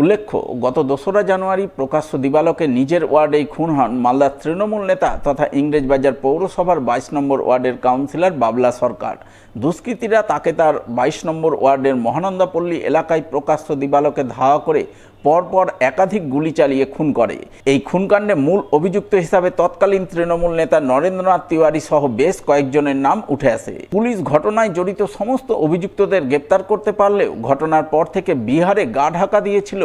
উল্লেখ্য, গত দোসরা জানুয়ারি প্রকাশ্য দিবালকে নিজের ওয়ার্ডেই খুন হন মালদার তৃণমূল নেতা তথা ইংরেজবাজার পৌরসভার বাইশ নম্বর ওয়ার্ডের কাউন্সিলর বাবলা সরকার। দুষ্কৃতীরা তাকে তার বাইশ নম্বর ওয়ার্ডের মহানন্দাপল্লী এলাকায় প্রকাশ্য দিবালকে ধাওয়া করে পরপর একাধিক গুলি চালিয়ে খুন করে। এই খুনকাণ্ডে মূল অভিযুক্ত হিসাবে তৎকালীন তৃণমূল নেতা নরেন্দ্রনাথ তিওয়ারি সহ বেশ কয়েকজনের নাম উঠে আসে। পুলিশ ঘটনায় জড়িত সমস্ত অভিযুক্তদের গ্রেপ্তার করতে পারলেও ঘটনার পর থেকে বিহারে গা ঢাকা দিয়েছিল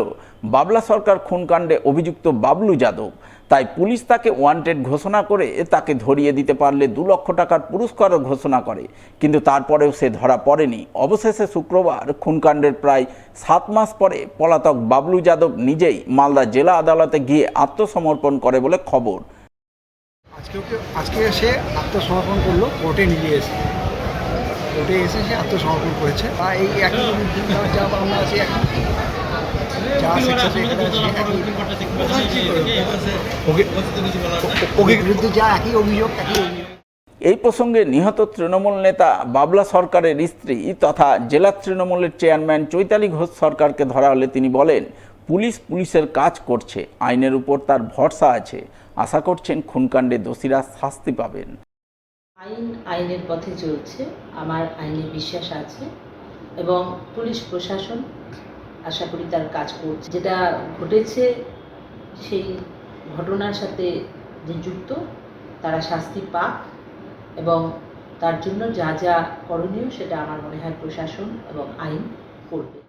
বাবলা সরকার খুনকাণ্ডে অভিযুক্ত বাবলু যাদব। তাই পুলিশ তাকে ওয়ান্টেড ঘোষণা করে তাকে ধরিয়ে দিতে পারলে দু লক্ষ টাকার পুরস্কারও ঘোষণা করে। কিন্তু তারপরেও সে ধরা পড়েনি। অবশেষে শুক্রবার খুনকাণ্ডের প্রায় সাত মাস পরে পলাতক বাবলু যাদব নিজেই মালদা জেলা আদালতে গিয়ে আত্মসমর্পণ করে বলে খবর। আজকে আজকে এসে আত্মসমর্পণ করল, কোর্টে নিয়ে এসে। কোর্টে এসে সে আত্মসমর্পণ করেছে। আর এই একই যা আমরা আছি, একই। যা শিক্ষা এখানে আছে একই ওকে ওকে বিরুদ্ধে যা একই অভিযোগ একই অভিযোগ। এই প্রসঙ্গে নিহত তৃণমূল নেতা বাবলা সরকারের স্ত্রী তথা জেলা তৃণমূলের চেয়ারম্যান চৈতালি ঘোষ সরকারকে ধরা হলে তিনি বলেন পুলিশ পুলিশের কাজ করছে আইনের উপর তার ভরসা আছে। আশা করছেন খুনকাণ্ডে দোষীরা শাস্তি পাবেন। আইন আইনের পথে চলছে আমার আইনে বিশ্বাস আছে এবং পুলিশ প্রশাসন আশা করি তার কাজ করছে। যেটা ঘটেছে সেই ঘটনার সাথে যে যুক্ত, তারা শাস্তি পাক এবং তার জন্য যা যা করণীয় সেটা আমার মনে হয় প্রশাসন এবং আইন করবে।